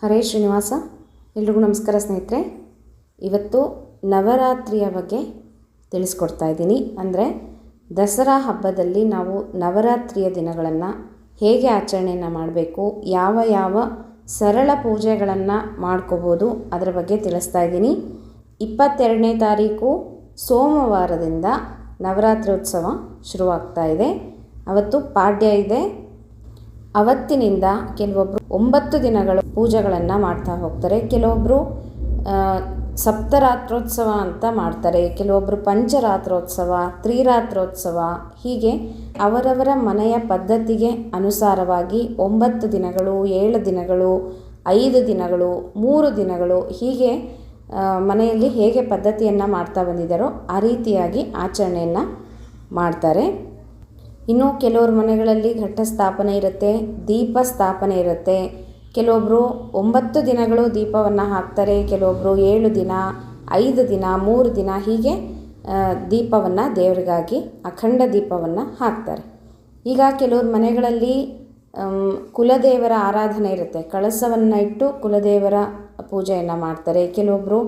ಹರೇ ಶ್ರೀನಿವಾಸ, ಎಲ್ರಿಗೂ ನಮಸ್ಕಾರ ಸ್ನೇಹಿತರೆ. ಇವತ್ತು ನವರಾತ್ರಿಯ ಬಗ್ಗೆ ತಿಳಿಸ್ಕೊಡ್ತಾ ಇದ್ದೀನಿ. ಅಂದರೆ ದಸರಾ ಹಬ್ಬದಲ್ಲಿ ನಾವು ನವರಾತ್ರಿಯ ದಿನಗಳನ್ನು ಹೇಗೆ ಆಚರಣೆಯನ್ನು ಮಾಡಬೇಕು, ಯಾವ ಯಾವ ಸರಳ ಪೂಜೆಗಳನ್ನು ಮಾಡ್ಕೋಬೋದು ಅದರ ಬಗ್ಗೆ ತಿಳಿಸ್ತಾ ಇದ್ದೀನಿ. ಇಪ್ಪತ್ತೆರಡನೇ ತಾರೀಕು ಸೋಮವಾರದಿಂದ ನವರಾತ್ರಿ ಉತ್ಸವ ಶುರುವಾಗ್ತಾ ಇದೆ. ಅವತ್ತು ಪಾಡ್ಯ ಇದೆ. ಅವತ್ತಿನಿಂದ ಕೆಲವೊಬ್ಬರು ಒಂಬತ್ತು ದಿನಗಳು ಪೂಜೆಗಳನ್ನು ಮಾಡ್ತಾ ಹೋಗ್ತಾರೆ. ಕೆಲವೊಬ್ಬರು ಸಪ್ತರಾತ್ರೋತ್ಸವ ಅಂತ ಮಾಡ್ತಾರೆ. ಕೆಲವೊಬ್ಬರು ಪಂಚರಾತ್ರೋತ್ಸವ, ತ್ರಿರಾತ್ರೋತ್ಸವ, ಹೀಗೆ ಅವರವರ ಮನೆಯ ಪದ್ಧತಿಗೆ ಅನುಸಾರವಾಗಿ ಒಂಬತ್ತು ದಿನಗಳು, ಏಳು ದಿನಗಳು, ಐದು ದಿನಗಳು, ಮೂರು ದಿನಗಳು ಹೀಗೆ ಮನೆಯಲ್ಲಿ ಹೇಗೆ ಪದ್ಧತಿಯನ್ನು ಮಾಡ್ತಾ ಬಂದಿದ್ದಾರೋ ಆ ರೀತಿಯಾಗಿ ಆಚರಣೆಯನ್ನು ಮಾಡ್ತಾರೆ. ಇನ್ನು ಕೆಲವ್ರ ಮನೆಗಳಲ್ಲಿ ಘಟ್ಟ ಸ್ಥಾಪನೆ ಇರುತ್ತೆ ದೀಪ ಸ್ಥಾಪನೆ ಇರುತ್ತೆ. ಕೆಲವೊಬ್ಬರು ಒಂಬತ್ತು ದಿನಗಳು ದೀಪವನ್ನು ಹಾಕ್ತಾರೆ ಕೆಲವೊಬ್ಬರು ಏಳು ದಿನ, ಐದು ದಿನ, ಮೂರು ದಿನ ಹೀಗೆ ದೀಪವನ್ನು ದೇವರಿಗಾಗಿ ಅಖಂಡ ದೀಪವನ್ನು ಹಾಕ್ತಾರೆ. ಈಗ ಕೆಲವ್ರ ಮನೆಗಳಲ್ಲಿ ಕುಲದೇವರ ಆರಾಧನೆ ಇರುತ್ತೆ. ಕಳಸವನ್ನು ಇಟ್ಟು ಕುಲದೇವರ ಪೂಜೆಯನ್ನು ಮಾಡ್ತಾರೆ. ಕೆಲವೊಬ್ಬರು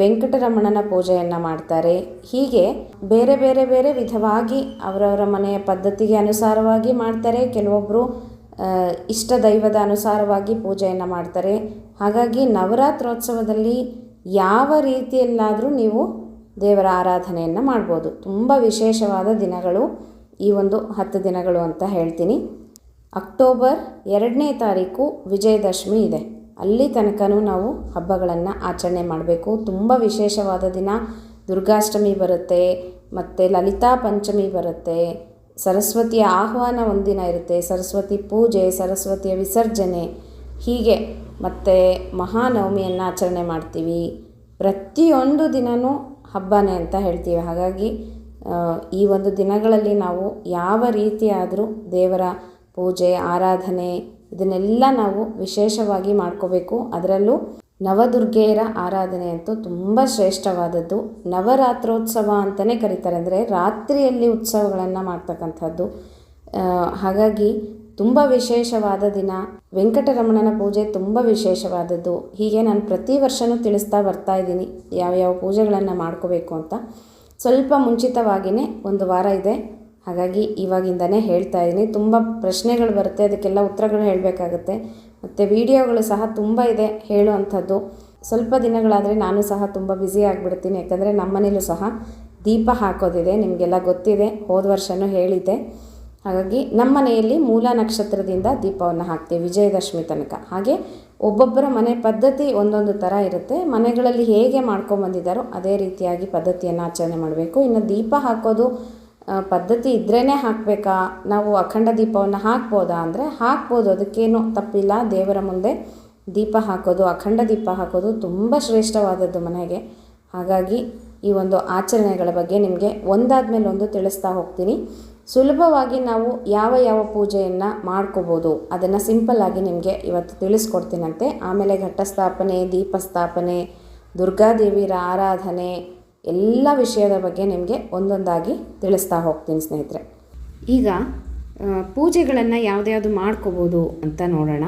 ವೆಂಕಟರಮಣನ ಪೂಜೆಯನ್ನು ಮಾಡ್ತಾರೆ. ಹೀಗೆ ಬೇರೆ ಬೇರೆ ಬೇರೆ ವಿಧವಾಗಿ ಅವರವರ ಮನೆಯ ಪದ್ಧತಿಗೆ ಅನುಸಾರವಾಗಿ ಮಾಡ್ತಾರೆ. ಕೆಲವೊಬ್ಬರು ಇಷ್ಟ ದೈವದ ಅನುಸಾರವಾಗಿ ಪೂಜೆಯನ್ನು ಮಾಡ್ತಾರೆ. ಹಾಗಾಗಿ ನವರಾತ್ರೋತ್ಸವದಲ್ಲಿ ಯಾವ ರೀತಿಯಲ್ಲಾದರೂ ನೀವು ದೇವರ ಆರಾಧನೆಯನ್ನು ಮಾಡ್ಬೋದು. ತುಂಬ ವಿಶೇಷವಾದ ದಿನಗಳು ಈ ಒಂದು ಹತ್ತು ದಿನಗಳು ಅಂತ ಹೇಳ್ತೀನಿ. ಅಕ್ಟೋಬರ್ ಎರಡನೇ ತಾರೀಕು ವಿಜಯದಶಮಿ ಇದೆ. ಅಲ್ಲಿ ತನಕನೂ ನಾವು ಹಬ್ಬಗಳನ್ನು ಆಚರಣೆ ಮಾಡಬೇಕು. ತುಂಬ ವಿಶೇಷವಾದ ದಿನ ದುರ್ಗಾಷ್ಟಮಿ ಬರುತ್ತೆ, ಮತ್ತು ಲಲಿತಾ ಪಂಚಮಿ ಬರುತ್ತೆ, ಸರಸ್ವತಿಯ ಆಹ್ವಾನ ಒಂದಿನ ಇರುತ್ತೆ, ಸರಸ್ವತಿ ಪೂಜೆ, ಸರಸ್ವತಿಯ ವಿಸರ್ಜನೆ, ಹೀಗೆ ಮತ್ತು ಮಹಾನವಮಿಯನ್ನು ಆಚರಣೆ ಮಾಡ್ತೀವಿ. ಪ್ರತಿಯೊಂದು ದಿನವೂ ಹಬ್ಬನೇ ಅಂತ ಹೇಳ್ತೀವಿ. ಹಾಗಾಗಿ ಈ ಒಂದು ದಿನಗಳಲ್ಲಿ ನಾವು ಯಾವ ರೀತಿಯಾದರೂ ದೇವರ ಪೂಜೆ, ಆರಾಧನೆ ಇದನ್ನೆಲ್ಲ ನಾವು ವಿಶೇಷವಾಗಿ ಮಾಡ್ಕೋಬೇಕು. ಅದರಲ್ಲೂ ನವದುರ್ಗೆಯರ ಆರಾಧನೆ ಅಂತೂ ತುಂಬ ಶ್ರೇಷ್ಠವಾದದ್ದು. ನವರಾತ್ರೋತ್ಸವ ಅಂತಲೇ ಕರೀತಾರೆ. ಅಂದರೆ ರಾತ್ರಿಯಲ್ಲಿ ಉತ್ಸವಗಳನ್ನು ಮಾಡ್ತಕ್ಕಂಥದ್ದು. ಹಾಗಾಗಿ ತುಂಬ ವಿಶೇಷವಾದ ದಿನ. ವೆಂಕಟರಮಣನ ಪೂಜೆ ತುಂಬ ವಿಶೇಷವಾದದ್ದು. ಹೀಗೆ ನಾನು ಪ್ರತಿ ವರ್ಷವೂ ತಿಳಿಸ್ತಾ ಬರ್ತಾ ಇದ್ದೀನಿ ಯಾವ್ಯಾವ ಪೂಜೆಗಳನ್ನು ಮಾಡ್ಕೋಬೇಕು ಅಂತ. ಸ್ವಲ್ಪ ಮುಂಚಿತವಾಗಿಯೇ ಒಂದು ವಾರ ಇದೆ. ಹಾಗಾಗಿ ಇವಾಗಿಂದನೇ ಹೇಳ್ತಾ ಇದ್ದೀನಿ. ತುಂಬ ಪ್ರಶ್ನೆಗಳು ಬರುತ್ತೆ, ಅದಕ್ಕೆಲ್ಲ ಉತ್ತರಗಳು ಹೇಳಬೇಕಾಗುತ್ತೆ. ಮತ್ತು ವಿಡಿಯೋಗಳು ಸಹ ತುಂಬ ಇದೆ ಹೇಳುವಂಥದ್ದು. ಸ್ವಲ್ಪ ದಿನಗಳಾದರೆ ನಾನು ಸಹ ತುಂಬ ಬ್ಯುಸಿ ಆಗಿಬಿಡ್ತೀನಿ. ಯಾಕಂದರೆ ನಮ್ಮನೇಲೂ ಸಹ ದೀಪ ಹಾಕೋದಿದೆ, ನಿಮಗೆಲ್ಲ ಗೊತ್ತಿದೆ, ಹೋದ ವರ್ಷವೂ ಹೇಳಿದ್ದೆ. ಹಾಗಾಗಿ ನಮ್ಮ ಮನೆಯಲ್ಲಿ ಮೂಲ ನಕ್ಷತ್ರದಿಂದ ದೀಪವನ್ನು ಹಾಕ್ತೀವಿ, ವಿಜಯದಶಮಿ ತನಕ. ಹಾಗೆ ಒಬ್ಬೊಬ್ಬರ ಮನೆ ಪದ್ಧತಿ ಒಂದೊಂದು ಥರ ಇರುತ್ತೆ. ಮನೆಗಳಲ್ಲಿ ಹೇಗೆ ಮಾಡ್ಕೊಂಬಂದಿದ್ದಾರೋ ಅದೇ ರೀತಿಯಾಗಿ ಪದ್ಧತಿಯನ್ನು ಆಚರಣೆ ಮಾಡಬೇಕು. ಇನ್ನು ದೀಪ ಹಾಕೋದು ಪದ್ಧತಿ ಇದ್ರೇ ಹಾಕಬೇಕಾ? ನಾವು ಅಖಂಡ ದೀಪವನ್ನು ಹಾಕ್ಬೋದಾ ಅಂದರೆ ಹಾಕ್ಬೋದು, ಅದಕ್ಕೇನು ತಪ್ಪಿಲ್ಲ. ದೇವರ ಮುಂದೆ ದೀಪ ಹಾಕೋದು, ಅಖಂಡ ದೀಪ ಹಾಕೋದು ತುಂಬ ಶ್ರೇಷ್ಠವಾದದ್ದು ಮನೆಗೆ. ಹಾಗಾಗಿ ಈ ಒಂದು ಆಚರಣೆಗಳ ಬಗ್ಗೆ ನಿಮಗೆ ಒಂದಾದ ಮೇಲೆ ಒಂದು ತಿಳಿಸ್ತಾ ಹೋಗ್ತೀನಿ. ಸುಲಭವಾಗಿ ನಾವು ಯಾವ ಯಾವ ಪೂಜೆಯನ್ನು ಮಾಡ್ಕೋಬೋದು, ಅದನ್ನು ಸಿಂಪಲ್ಲಾಗಿ ನಿಮಗೆ ಇವತ್ತು ತಿಳಿಸ್ಕೊಡ್ತೀನಂತೆ. ಆಮೇಲೆ ಘಟ್ಟಸ್ಥಾಪನೆ ದೀಪಸ್ಥಾಪನೆ ದುರ್ಗಾದೇವಿಯರ ಆರಾಧನೆ ಎಲ್ಲ ವಿಷಯದ ಬಗ್ಗೆ ನಿಮಗೆ ಒಂದೊಂದಾಗಿ ತಿಳಿಸ್ತಾ ಹೋಗ್ತೀನಿ ಸ್ನೇಹಿತರೆ. ಈಗ ಪೂಜೆಗಳನ್ನು ಯಾವುದ್ಯಾವುದು ಮಾಡ್ಕೋಬೋದು ಅಂತ ನೋಡೋಣ.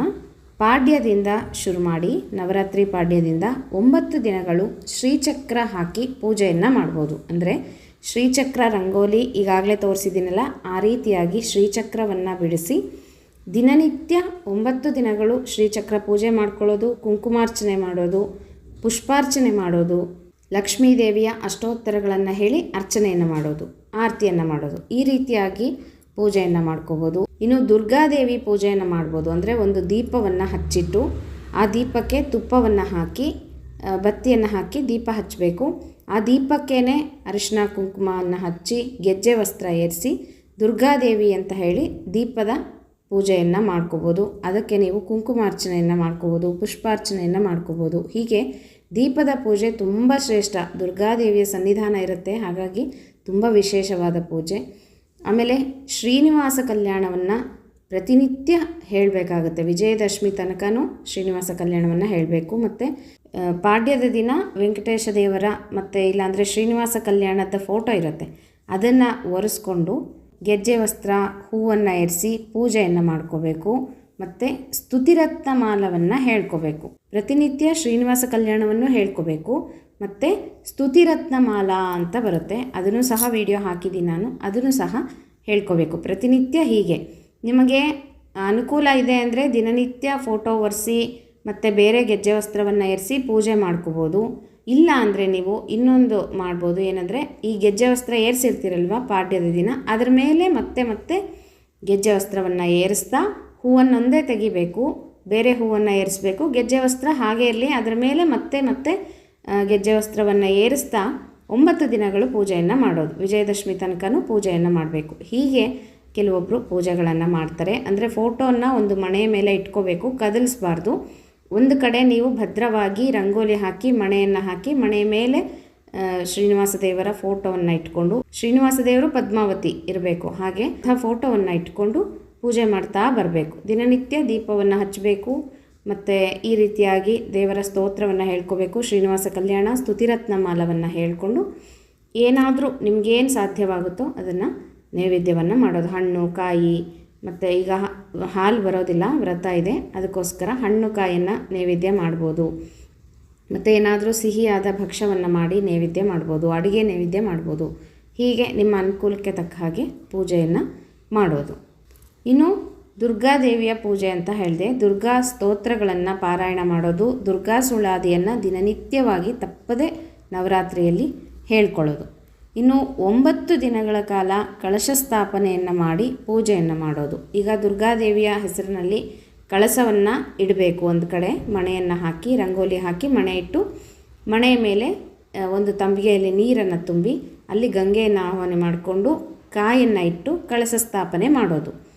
ಪಾಡ್ಯದಿಂದ ಶುರು ಮಾಡಿ, ನವರಾತ್ರಿ ಪಾಡ್ಯದಿಂದ ಒಂಬತ್ತು ದಿನಗಳು ಶ್ರೀಚಕ್ರ ಹಾಕಿ ಪೂಜೆಯನ್ನು ಮಾಡ್ಬೋದು. ಅಂದರೆ ಶ್ರೀಚಕ್ರ ರಂಗೋಲಿ ಈಗಾಗಲೇ ತೋರಿಸಿದ್ದೀನಲ್ಲ, ಆ ರೀತಿಯಾಗಿ ಶ್ರೀಚಕ್ರವನ್ನು ಬಿಡಿಸಿ ದಿನನಿತ್ಯ ಒಂಬತ್ತು ದಿನಗಳು ಶ್ರೀಚಕ್ರ ಪೂಜೆ ಮಾಡ್ಕೊಳ್ಳೋದು, ಕುಂಕುಮಾರ್ಚನೆ ಮಾಡೋದು, ಪುಷ್ಪಾರ್ಚನೆ ಮಾಡೋದು ಲಕ್ಷ್ಮೀ ದೇವಿಯ ಅಷ್ಟೋತ್ತರಗಳನ್ನು ಹೇಳಿ ಅರ್ಚನೆಯನ್ನು ಮಾಡೋದು, ಆರತಿಯನ್ನು ಮಾಡೋದು. ಈ ರೀತಿಯಾಗಿ ಪೂಜೆಯನ್ನು ಮಾಡ್ಕೋಬೋದು. ಇನ್ನು ದುರ್ಗಾದೇವಿ ಪೂಜೆಯನ್ನು ಮಾಡ್ಬೋದು. ಅಂದರೆ ಒಂದು ದೀಪವನ್ನು ಹಚ್ಚಿಟ್ಟು ಆ ದೀಪಕ್ಕೆ ತುಪ್ಪವನ್ನು ಹಾಕಿ ಬತ್ತಿಯನ್ನು ಹಾಕಿ ದೀಪ ಹಚ್ಚಬೇಕು ಆ ದೀಪಕ್ಕೇ ಅರಿಶಿನ ಕುಂಕುಮವನ್ನು ಹಚ್ಚಿ, ಗೆಜ್ಜೆ ವಸ್ತ್ರ ಏರಿಸಿ ದುರ್ಗಾದೇವಿ ಅಂತ ಹೇಳಿ ದೀಪದ ಪೂಜೆಯನ್ನು ಮಾಡ್ಕೋಬೋದು. ಅದಕ್ಕೆ ನೀವು ಕುಂಕುಮಾರ್ಚನೆಯನ್ನು ಮಾಡ್ಕೋಬೋದು, ಪುಷ್ಪಾರ್ಚನೆಯನ್ನು ಮಾಡ್ಕೋಬೋದು. ಹೀಗೆ ದೀಪದ ಪೂಜೆ ತುಂಬ ಶ್ರೇಷ್ಠ. ದುರ್ಗಾದೇವಿಯ ಸನ್ನಿಧಾನ ಇರುತ್ತೆ. ಹಾಗಾಗಿ ತುಂಬ ವಿಶೇಷವಾದ ಪೂಜೆ. ಆಮೇಲೆ ಶ್ರೀನಿವಾಸ ಕಲ್ಯಾಣವನ್ನು ಪ್ರತಿನಿತ್ಯ ಹೇಳಬೇಕಾಗುತ್ತೆ. ವಿಜಯದಶಮಿ ತನಕನೂ ಶ್ರೀನಿವಾಸ ಕಲ್ಯಾಣವನ್ನು ಹೇಳಬೇಕು. ಮತ್ತು ಪಾಡ್ಯದ ದಿನ ವೆಂಕಟೇಶ ದೇವರ ಮತ್ತು ಇಲ್ಲಾಂದರೆ ಶ್ರೀನಿವಾಸ ಕಲ್ಯಾಣದ ಫೋಟೋ ಇರುತ್ತೆ. ಅದನ್ನು ಒರೆಸ್ಕೊಂಡು ಗೆಜ್ಜೆ ವಸ್ತ್ರ ಹೂವನ್ನು ಎರಿಸಿ ಪೂಜೆಯನ್ನು ಮಾಡ್ಕೋಬೇಕು. ಮತ್ತು ಸ್ತುತಿರತ್ನಮಾಲವನ್ನು ಹೇಳ್ಕೋಬೇಕು. ಪ್ರತಿನಿತ್ಯ ಶ್ರೀನಿವಾಸ ಕಲ್ಯಾಣವನ್ನು ಹೇಳ್ಕೋಬೇಕು. ಮತ್ತು ಸ್ತುತಿರತ್ನಮಾಲ ಅಂತ ಬರುತ್ತೆ. ಅದನ್ನು ಸಹ ವಿಡಿಯೋ ಹಾಕಿದ್ದೀನಿ ನಾನು. ಅದನ್ನು ಸಹ ಹೇಳ್ಕೋಬೇಕು. ಪ್ರತಿನಿತ್ಯ ಹೀಗೆ. ನಿಮಗೆ ಅನುಕೂಲ ಇದೆ ಅಂದರೆ ದಿನನಿತ್ಯ ಫೋಟೋ ಒರೆಸಿ, ಮತ್ತು ಬೇರೆ ಗೆಜ್ಜೆ ವಸ್ತ್ರವನ್ನು ಏರಿಸಿ ಪೂಜೆ ಮಾಡ್ಕೋಬೋದು. ಇಲ್ಲ ಅಂದರೆ ನೀವು ಇನ್ನೊಂದು ಮಾಡ್ಬೋದು. ಏನಂದರೆ ಈ ಗೆಜ್ಜೆ ವಸ್ತ್ರ ಏರಿಸಿರ್ತೀರಲ್ವ ಪಾಡ್ಯದ ದಿನ, ಅದರ ಮೇಲೆ ಮತ್ತೆ ಮತ್ತೆ ಗೆಜ್ಜೆ ವಸ್ತ್ರವನ್ನು ಏರಿಸ್ತಾ ಹೂವನ್ನೊಂದೇ ತೆಗಿಬೇಕು, ಬೇರೆ ಹೂವನ್ನು ಏರಿಸಬೇಕು. ಗೆಜ್ಜೆ ವಸ್ತ್ರ ಹಾಗೆ ಇರಲಿ, ಅದರ ಮೇಲೆ ಮತ್ತೆ ಮತ್ತೆ ಗೆಜ್ಜೆ ವಸ್ತ್ರವನ್ನು ಏರಿಸ್ತಾ ಒಂಬತ್ತು ದಿನಗಳು ಪೂಜೆಯನ್ನು ಮಾಡೋದು. ವಿಜಯದಶಮಿ ತನಕನೂ ಪೂಜೆಯನ್ನು ಮಾಡಬೇಕು. ಹೀಗೆ ಕೆಲವೊಬ್ಬರು ಪೂಜೆಗಳನ್ನು ಮಾಡ್ತಾರೆ. ಅಂದರೆ ಫೋಟೋನ ಒಂದು ಮಣೆಯ ಮೇಲೆ ಇಟ್ಕೋಬೇಕು, ಕದಲಿಸ್ಬಾರ್ದು. ಒಂದು ಕಡೆ ನೀವು ಭದ್ರವಾಗಿ ರಂಗೋಲಿ ಹಾಕಿ, ಮಣೆಯನ್ನು ಹಾಕಿ, ಮಣೆಯ ಮೇಲೆ ಶ್ರೀನಿವಾಸ ದೇವರ ಫೋಟೋವನ್ನು ಇಟ್ಕೊಂಡು, ಶ್ರೀನಿವಾಸ ದೇವರು ಪದ್ಮಾವತಿ ಇರಬೇಕು. ಹಾಗೆ ಫೋಟೋವನ್ನು ಇಟ್ಕೊಂಡು ಪೂಜೆ ಮಾಡ್ತಾ ಬರಬೇಕು. ದಿನನಿತ್ಯ ದೀಪವನ್ನು ಹಚ್ಚಬೇಕು. ಮತ್ತು ಈ ರೀತಿಯಾಗಿ ದೇವರ ಸ್ತೋತ್ರವನ್ನು ಹೇಳ್ಕೋಬೇಕು. ಶ್ರೀನಿವಾಸ ಕಲ್ಯಾಣ ಸ್ತುತಿರತ್ನ ಮಾಲವನ್ನು ಹೇಳಿಕೊಂಡು ಏನಾದರೂ ನಿಮಗೇನು ಸಾಧ್ಯವಾಗುತ್ತೋ ಅದನ್ನು ನೈವೇದ್ಯವನ್ನು ಮಾಡೋದು. ಹಣ್ಣು, ಕಾಯಿ, ಮತ್ತು ಈಗ ಹಾಲು ಬರೋದಿಲ್ಲ, ವ್ರತ ಇದೆ. ಅದಕ್ಕೋಸ್ಕರ ಹಣ್ಣು, ಕಾಯಿಯನ್ನು ನೈವೇದ್ಯ ಮಾಡ್ಬೋದು. ಮತ್ತು ಏನಾದರೂ ಸಿಹಿಯಾದ ಭಕ್ಷ್ಯವನ್ನು ಮಾಡಿ ನೈವೇದ್ಯ ಮಾಡ್ಬೋದು. ಅಡುಗೆ ನೈವೇದ್ಯ ಮಾಡ್ಬೋದು. ಹೀಗೆ ನಿಮ್ಮ ಅನುಕೂಲಕ್ಕೆ ತಕ್ಕ ಹಾಗೆ ಪೂಜೆಯನ್ನು ಮಾಡೋದು. ಇನ್ನು ದುರ್ಗಾದೇವಿಯ ಪೂಜೆ ಅಂತ ಹೇಳಿದೆ, ದುರ್ಗಾ ಸ್ತೋತ್ರಗಳನ್ನು ಪಾರಾಯಣ ಮಾಡೋದು, ದುರ್ಗಾ ಸುಳಾದಿಯನ್ನು ದಿನನಿತ್ಯವಾಗಿ ತಪ್ಪದೆ ನವರಾತ್ರಿಯಲ್ಲಿ ಹೇಳ್ಕೊಳ್ಳೋದು. ಇನ್ನು ಒಂಬತ್ತು ದಿನಗಳ ಕಾಲ ಕಳಶ ಸ್ಥಾಪನೆಯನ್ನು ಮಾಡಿ ಪೂಜೆಯನ್ನು ಮಾಡೋದು. ಈಗ ದುರ್ಗಾದೇವಿಯ ಹೆಸರಿನಲ್ಲಿ ಕಳಸವನ್ನು ಇಡಬೇಕು ಒಂದು ಕಡೆ, ಮಣೆಯನ್ನು ಹಾಕಿ, ರಂಗೋಲಿ ಹಾಕಿ ಮಣೆ ಇಟ್ಟು ಮಣೆಯ ಮೇಲೆ ಒಂದು ತಂಬಿಗೆಯಲ್ಲಿ ನೀರನ್ನು ತುಂಬಿ ಅಲ್ಲಿ ಗಂಗೆಯನ್ನು ಆಹ್ವಾನ ಮಾಡಿಕೊಂಡು ಕಾಯನ್ನು ಇಟ್ಟು ಕಳಶ ಸ್ಥಾಪನೆ ಮಾಡೋದು.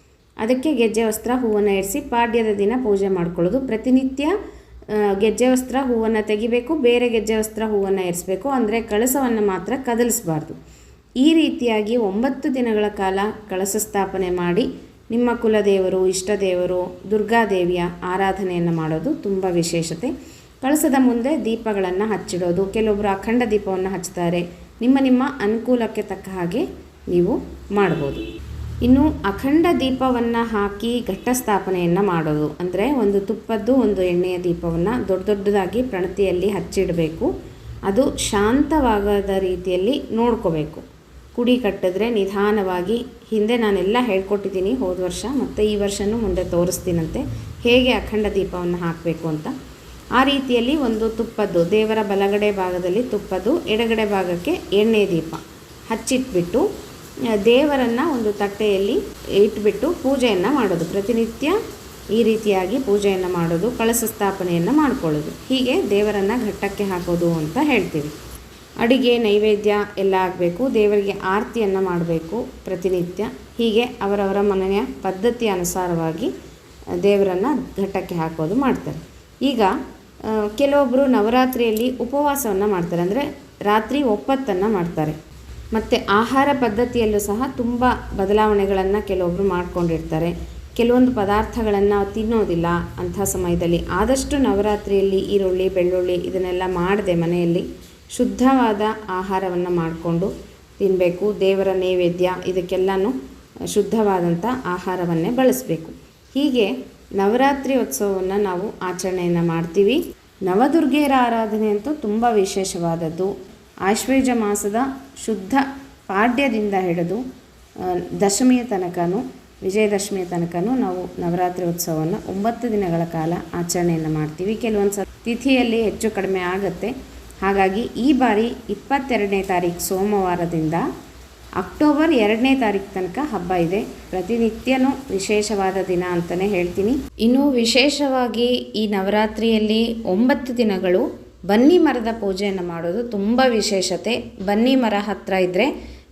ಅದಕ್ಕೆ ಗೆಜ್ಜೆ ವಸ್ತ್ರ ಹೂವನ್ನು ಇರಿಸಿ ಪಾಡ್ಯದ ದಿನ ಪೂಜೆ ಮಾಡ್ಕೊಳ್ಳೋದು. ಪ್ರತಿನಿತ್ಯ ಗೆಜ್ಜೆ ವಸ್ತ್ರ ಹೂವನ್ನು ತೆಗಿಬೇಕು, ಬೇರೆ ಗೆಜ್ಜೆ ವಸ್ತ್ರ ಹೂವನ್ನು ಇರಿಸ್ಬೇಕು. ಅಂದರೆ ಕಳಸವನ್ನು ಮಾತ್ರ ಕದಲಿಸಬಾರ್ದು. ಈ ರೀತಿಯಾಗಿ ಒಂಬತ್ತು ದಿನಗಳ ಕಾಲ ಕಳಸ ಸ್ಥಾಪನೆ ಮಾಡಿ ನಿಮ್ಮ ಕುಲದೇವರು, ಇಷ್ಟದೇವರು, ದುರ್ಗಾದೇವಿಯ ಆರಾಧನೆಯನ್ನು ಮಾಡೋದು ತುಂಬ ವಿಶೇಷತೆ. ಕಳಸದ ಮುಂದೆ ದೀಪಗಳನ್ನು ಹಚ್ಚಿಡೋದು. ಕೆಲವೊಬ್ಬರು ಅಖಂಡ ದೀಪವನ್ನು ಹಚ್ತಾರೆ. ನಿಮ್ಮ ನಿಮ್ಮ ಅನುಕೂಲಕ್ಕೆ ತಕ್ಕ ಹಾಗೆ ನೀವು ಮಾಡ್ಬೋದು. ಇನ್ನು ಅಖಂಡ ದೀಪವನ್ನು ಹಾಕಿ ಘಟ್ಟ ಸ್ಥಾಪನೆಯನ್ನು ಮಾಡೋದು. ಅಂದರೆ ಒಂದು ತುಪ್ಪದ್ದು ಒಂದು ಎಣ್ಣೆಯ ದೀಪವನ್ನು ದೊಡ್ಡ ದೊಡ್ಡದಾಗಿ ಪ್ರಣತಿಯಲ್ಲಿ ಹಚ್ಚಿಡಬೇಕು. ಅದು ಶಾಂತವಾಗದ ರೀತಿಯಲ್ಲಿ ನೋಡ್ಕೋಬೇಕು. ಕುಡಿ ಕಟ್ಟಿದ್ರೆ ನಿಧಾನವಾಗಿ. ಹಿಂದೆ ನಾನೆಲ್ಲ ಹೇಳ್ಕೊಟ್ಟಿದ್ದೀನಿ ಹೋದ ವರ್ಷ, ಮತ್ತು ಈ ವರ್ಷನೂ ಮುಂದೆ ತೋರಿಸ್ತೀನಂತೆ. ಹೇಗೆ ಅಖಂಡ ದೀಪವನ್ನು ಹಾಕಬೇಕು ಅಂತ. ಆ ರೀತಿಯಲ್ಲಿ ಒಂದು ತುಪ್ಪದ್ದು, ದೇವರ ಬಲಗಡೆ ಭಾಗದಲ್ಲಿ ತುಪ್ಪದ್ದು ಎಡಗಡೆ ಭಾಗಕ್ಕೆ ಎಣ್ಣೆ ದೀಪ ಹಚ್ಚಿಟ್ಬಿಟ್ಟು ದೇವರನ್ನು ಒಂದು ತಟ್ಟೆಯಲ್ಲಿ ಇಟ್ಬಿಟ್ಟು ಪೂಜೆಯನ್ನು ಮಾಡೋದು. ಪ್ರತಿನಿತ್ಯ ಈ ರೀತಿಯಾಗಿ ಪೂಜೆಯನ್ನು ಮಾಡೋದು, ಕಳಸ ಸ್ಥಾಪನೆಯನ್ನು ಮಾಡ್ಕೊಳ್ಳೋದು. ಹೀಗೆ ದೇವರನ್ನು ಘಟ್ಟಕ್ಕೆ ಹಾಕೋದು ಅಂತ ಹೇಳ್ತೀವಿ. ಅಡಿಗೆ, ನೈವೇದ್ಯ ಎಲ್ಲ ಆಗಬೇಕು, ದೇವರಿಗೆ ಆರತಿಯನ್ನು ಮಾಡಬೇಕು ಪ್ರತಿನಿತ್ಯ. ಹೀಗೆ ಅವರವರ ಮನೆಯ ಪದ್ಧತಿ ಅನುಸಾರವಾಗಿ ದೇವರನ್ನು ಘಟ್ಟಕ್ಕೆ ಹಾಕೋದು ಮಾಡ್ತಾರೆ. ಈಗ ಕೆಲವೊಬ್ಬರು ನವರಾತ್ರಿಯಲ್ಲಿ ಉಪವಾಸವನ್ನು ಮಾಡ್ತಾರೆ. ಅಂದರೆ ರಾತ್ರಿ ಒಪ್ಪತ್ತನ್ನು ಮಾಡ್ತಾರೆ. ಮತ್ತು ಆಹಾರ ಪದ್ಧತಿಯಲ್ಲೂ ಸಹ ತುಂಬ ಬದಲಾವಣೆಗಳನ್ನು ಕೆಲವೊಬ್ಬರು ಮಾಡ್ಕೊಂಡಿರ್ತಾರೆ. ಕೆಲವೊಂದು ಪದಾರ್ಥಗಳನ್ನು ತಿನ್ನೋದಿಲ್ಲ ಅಂಥ ಸಮಯದಲ್ಲಿ ಆದಷ್ಟು ನವರಾತ್ರಿಯಲ್ಲಿ ಈರುಳ್ಳಿ, ಬೆಳ್ಳುಳ್ಳಿ ಇದನ್ನೆಲ್ಲ ಮಾಡದೆ ಮನೆಯಲ್ಲಿ ಶುದ್ಧವಾದ ಆಹಾರವನ್ನು ಮಾಡಿಕೊಂಡು ತಿನ್ನಬೇಕು ದೇವರ ನೈವೇದ್ಯ ಇದಕ್ಕೆಲ್ಲನೂ ಶುದ್ಧವಾದಂಥ ಆಹಾರವನ್ನೇ ಬಳಸಬೇಕು. ಹೀಗೆ ನವರಾತ್ರಿ ಉತ್ಸವವನ್ನು ನಾವು ಆಚರಣೆಯನ್ನು ಮಾಡ್ತೀವಿ. ನವದುರ್ಗೆಯರ ಆರಾಧನೆ ಅಂತೂ ತುಂಬ ವಿಶೇಷವಾದದ್ದು. ಆಶ್ವೇಜ ಮಾಸದ ಶುದ್ಧ ಪಾಡ್ಯದಿಂದ ಹಿಡಿದು ದಶಮಿಯ ತನಕನೂ, ವಿಜಯದಶಮಿಯ ತನಕನೂ ನಾವು ನವರಾತ್ರಿ ಉತ್ಸವವನ್ನು ಒಂಬತ್ತು ದಿನಗಳ ಕಾಲ ಆಚರಣೆಯನ್ನು ಮಾಡ್ತೀವಿ. ಕೆಲವೊಂದು ಸಲ ತಿಥಿಯಲ್ಲಿ ಹೆಚ್ಚು ಕಡಿಮೆ ಆಗುತ್ತೆ. ಹಾಗಾಗಿ ಈ ಬಾರಿ ಇಪ್ಪತ್ತೆರಡನೇ ತಾರೀಕು ಸೋಮವಾರದಿಂದ ಅಕ್ಟೋಬರ್ ಎರಡನೇ ತಾರೀಕು ತನಕ ಹಬ್ಬ ಇದೆ. ಪ್ರತಿನಿತ್ಯನೂ ವಿಶೇಷವಾದ ದಿನ ಅಂತಲೇ ಹೇಳ್ತೀನಿ. ಇನ್ನು ವಿಶೇಷವಾಗಿ ಈ ನವರಾತ್ರಿಯಲ್ಲಿ ಒಂಬತ್ತು ದಿನಗಳು ಬನ್ನಿ ಮರದ ಪೂಜೆಯನ್ನು ಮಾಡೋದು ತುಂಬ ವಿಶೇಷತೆ. ಬನ್ನಿ ಮರ ಹತ್ತಿರ ಇದ್ದರೆ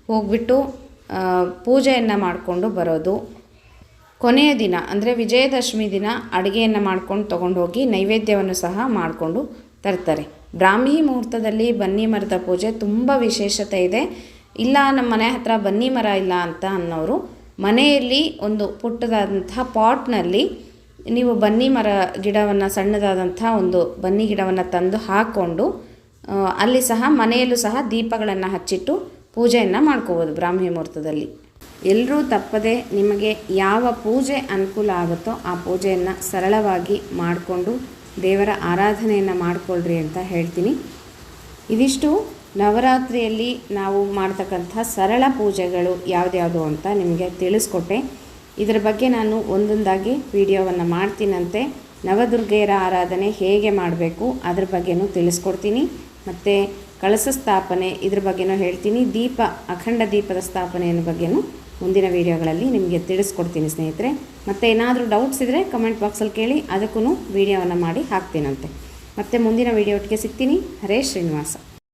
ಹೋಗ್ಬಿಟ್ಟು ಪೂಜೆಯನ್ನು ಮಾಡಿಕೊಂಡು ಬರೋದು. ಕೊನೆಯ ದಿನ, ಅಂದರೆ ವಿಜಯದಶಮಿ ದಿನ, ಅಡುಗೆಯನ್ನು ಮಾಡ್ಕೊಂಡು ತೊಗೊಂಡೋಗಿ ನೈವೇದ್ಯವನ್ನು ಸಹ ಮಾಡಿಕೊಂಡು ತರ್ತಾರೆ. ಬ್ರಾಹ್ಮಿ ಮುಹೂರ್ತದಲ್ಲಿ ಬನ್ನಿ ಮರದ ಪೂಜೆ ತುಂಬ ವಿಶೇಷತೆ ಇದೆ. ಇಲ್ಲ, ನಮ್ಮ ಮನೆ ಹತ್ರ ಬನ್ನಿ ಮರ ಇಲ್ಲ ಅಂತ ಅನ್ನೋರು ಮನೆಯಲ್ಲಿ ಒಂದು ಪುಟ್ಟದಾದಂತಹ ಪಾಟ್ನಲ್ಲಿ ನೀವು ಬನ್ನಿ ಮರ ಗಿಡವನ್ನು ಸಣ್ಣದಾದಂಥ ಒಂದು ಬನ್ನಿ ಗಿಡವನ್ನು ತಂದು ಹಾಕ್ಕೊಂಡು ಅಲ್ಲಿ ಸಹ ಮನೆಯಲ್ಲೂ ಸಹ ದೀಪಗಳನ್ನು ಹಚ್ಚಿಟ್ಟು ಪೂಜೆಯನ್ನು ಮಾಡ್ಕೋಬೋದು ಬ್ರಾಹ್ಮಿ ಮುಹೂರ್ತದಲ್ಲಿ. ಎಲ್ಲರೂ ತಪ್ಪದೆ ನಿಮಗೆ ಯಾವ ಪೂಜೆ ಅನುಕೂಲ ಆಗುತ್ತೋ ಆ ಪೂಜೆಯನ್ನು ಸರಳವಾಗಿ ಮಾಡಿಕೊಂಡು ದೇವರ ಆರಾಧನೆಯನ್ನು ಮಾಡಿಕೊಳ್ಳ್ರಿ ಅಂತ ಹೇಳ್ತೀನಿ. ಇದಿಷ್ಟು ನವರಾತ್ರಿಯಲ್ಲಿ ನಾವು ಮಾಡ್ತಕ್ಕಂಥ ಸರಳ ಪೂಜೆಗಳು ಯಾವುದ್ಯಾವುದು ಅಂತ ನಿಮಗೆ ತಿಳಿಸ್ಕೊಟ್ಟೆ. ಇದರ ಬಗ್ಗೆ ನಾನು ಒಂದೊಂದಾಗಿ ವಿಡಿಯೋವನ್ನು ಮಾಡ್ತೀನಂತೆ. ನವದುರ್ಗೆಯರ ಆರಾಧನೆ ಹೇಗೆ ಮಾಡಬೇಕು ಅದ್ರ ಬಗ್ಗೆನೂ ತಿಳಿಸ್ಕೊಡ್ತೀನಿ. ಮತ್ತು ಕಳಸ ಸ್ಥಾಪನೆ ಇದ್ರ ಬಗ್ಗೆನೂ ಹೇಳ್ತೀನಿ. ದೀಪ, ಅಖಂಡ ದೀಪದ ಸ್ಥಾಪನೆಯ ಬಗ್ಗೆನೂ ಮುಂದಿನ ವೀಡಿಯೋಗಳಲ್ಲಿ ನಿಮಗೆ ತಿಳಿಸ್ಕೊಡ್ತೀನಿ ಸ್ನೇಹಿತರೆ. ಮತ್ತು ಏನಾದರೂ ಡೌಟ್ಸ್ ಇದ್ದರೆ ಕಮೆಂಟ್ ಬಾಕ್ಸಲ್ಲಿ ಕೇಳಿ ಅದಕ್ಕೂ ವೀಡಿಯೋವನ್ನು ಮಾಡಿ ಹಾಕ್ತೀನಂತೆ. ಮತ್ತು ಮುಂದಿನ ವೀಡಿಯೋ ಒಟ್ಟಿಗೆ ಸಿಗ್ತೀನಿ. ಹರೇ ಶ್ರೀನಿವಾಸ.